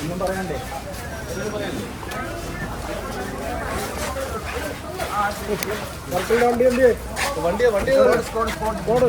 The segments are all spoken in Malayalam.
ഒന്നും പറയാണ്ടേ വണ്ടി. എന്ത് വണ്ടി. വണ്ടി സ്പോട്ട് സ്പോട്ട്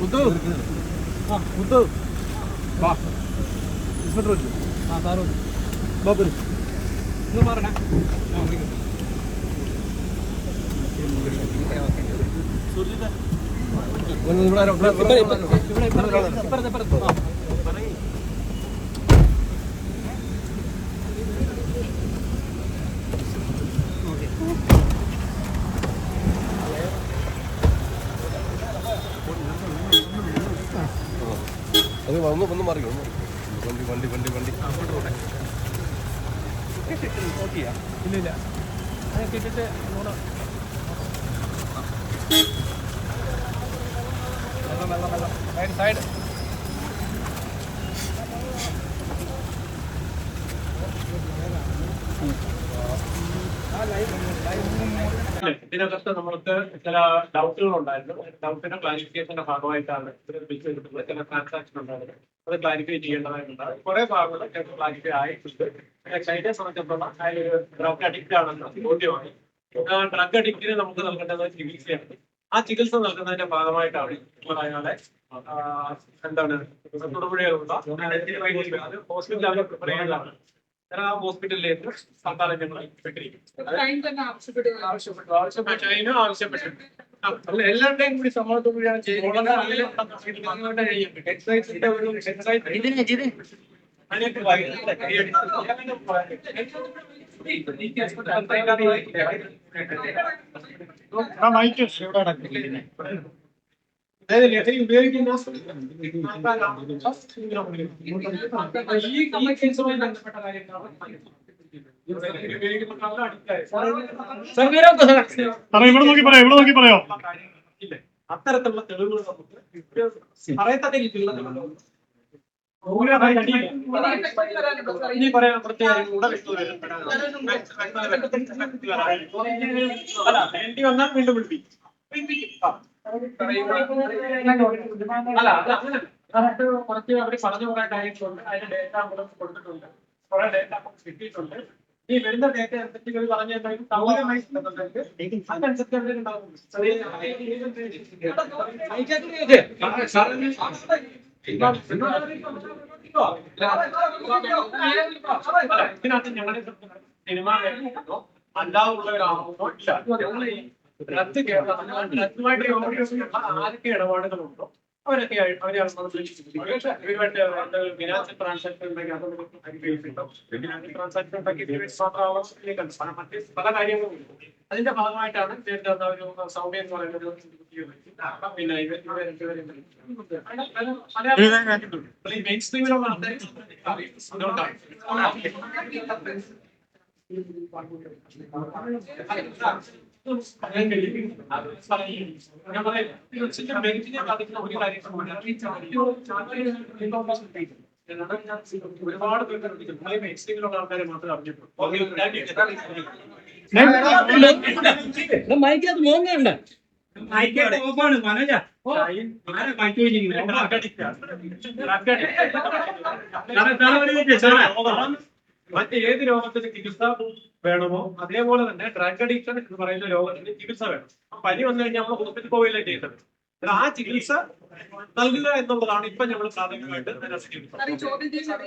മുത്തു മുത്തു. ആ മുത്തു. വാ. ഇൻസ്പെക്ടർ വെച്ചു ആ സാറ് വെച്ചു ബാബു ഒന്ന് മാറണേ അത് ഒന്ന് ഒന്ന് മറിയോ വണ്ടി വണ്ടി വണ്ടി വണ്ടി ഇല്ല ഇല്ല അത് കേട്ടിട്ട് അങ്ങോട്ട് വെള്ളം വെള്ളം വെള്ളം സൈഡ് സൈഡ് ഇതിനകത്ത് നമ്മൾക്ക് ചില ഡൗട്ടുകൾ ഉണ്ടായിരുന്നു ഡൗട്ടിന്റെ ക്ലാരിഫിക്കേഷന്റെ ഭാഗമായിട്ടാണ് ചില ട്രാൻസാക്ഷൻ ഉണ്ടായിരുന്നു. അത് ക്ലാരിഫൈ ചെയ്യേണ്ടതായിട്ടുണ്ട്. കുറെ ഭാഗങ്ങൾ ക്ലാരിഫൈ ആയിട്ടുണ്ട്. ചൈനയെ സംബന്ധിച്ചിടത്തോളം അതിലൊരു ഡ്രഗ് അഡിക്റ്റ് ആണെന്ന് ബോധ്യമാണ് ഡ്രഗ് അഡിക്റ്റിന് നമുക്ക് നൽകേണ്ടത് ചികിത്സയാണ്. ആ ചികിത്സ നൽകുന്നതിന്റെ ഭാഗമായിട്ടാണ് അയാളെ എന്താണ് തൊടുപുഴയിലുള്ള ഹോസ്പിറ്റലിൽ ചെയ്തതാണ് ആ ഹോസ്പിറ്റലിലേക്ക് സർക്കാർ ഞങ്ങൾ ആവശ്യപ്പെട്ടു. ആവശ്യപ്പെട്ടു. അതിനും ആവശ്യപ്പെട്ടു. എല്ലാവരുടെയും കൂടി സമ്മതത്തോടുകൂടിയാണ് ചെയ്യുന്നത്. എക്സൈസിന്റെ ഒരു എക്സൈസ് മൈക്ക് ഇവിടെ ഈ ബന്ധപ്പെട്ട ഇവിടെ നോക്കി പറയാം ഇവിടെ നോക്കി പറയാം അത്തരത്തിലുള്ള തെളിവുകൾ നമുക്ക് പറയത്തക്ക രീതിയിലുള്ള തെളിവുകൾ ഇനി പറയാൻ പ്രത്യേകം കൂടെ വ്യക്തത വരും. അല്ല വേണ്ടി വന്നാൽ വീണ്ടും വിളിപ്പിക്കും ആ. അല്ല അത് അങ്ങനെ കുറച്ച് അവർ പറഞ്ഞു കുറെ കാര്യങ്ങളുണ്ട്. അതിന്റെ ഡേറ്റ നമ്മൾ കൊടുത്തിട്ടുണ്ട്. കുറെ ഡേറ്റ നമുക്ക് കിട്ടിയിട്ടുണ്ട്. ഈ വരുന്ന ഡേറ്റ അനുസരിച്ച് ഇവർ പറഞ്ഞ ഇതിനകത്ത് ഞങ്ങളുടെ സിനിമ അല്ലാതെ ഉള്ളവരാണോ ഇല്ല. ഡ്രഗ് ഡ്രഗുമായിട്ട് യോജിച്ചുള്ള ആരൊക്കെ ഇടപാടുകളുണ്ടോ? അവരൊക്കെ എന്തെങ്കിലും ഫിനാൻഷ്യൽ ട്രാൻസാക്ഷൻ ഉണ്ടെങ്കിൽ ട്രാൻസാക്ഷൻ ഉണ്ടെങ്കിൽ മറ്റ് പല കാര്യങ്ങളും. അതിന്റെ ഭാഗമായിട്ടാണ് നേരത്തെ ഒരു സൗമ്യ എന്ന് പറയുന്ന ഒരു കുട്ടിയെ വിളിച്ച് പിന്നെ ഈ മെയിൻ സ്ട്രീമിലുള്ള ആൾക്കാരെ അതുകൊണ്ടാണ് ഞാൻ പറയാം മെറിറ്റിനെ ബാധിക്കുന്ന ഒരു കാര്യം ഒരുപാട് പേർക്ക് നമ്മളെ മെയിൻ സ്ട്രീമിലുള്ള ആൾക്കാരെ മാത്രമേ അറിഞ്ഞിട്ടുള്ളൂ മൈക്കകത്ത് മോങ്ങണ്ട ഓഫാണ് മനോജ മറ്റ് ഏത് രോഗത്തിന് ചികിത്സ വേണമോ അതേപോലെ തന്നെ ഡ്രഗ് അഡിക്ഷൻ എന്ന് പറയുന്ന രോഗത്തിന് ചികിത്സ വേണം. അപ്പൊ പനി വന്നു കഴിഞ്ഞാൽ നമ്മൾ ഹോസ്പിറ്റലിൽ പോവുകയല്ലേ ചെയ്യുന്നത് ആ ചികിത്സ നൽകുക എന്നുള്ളതാണ് ഇപ്പൊ നമ്മൾ പ്രാഥമികമായിട്ട് ചികിത്സ. സാർ,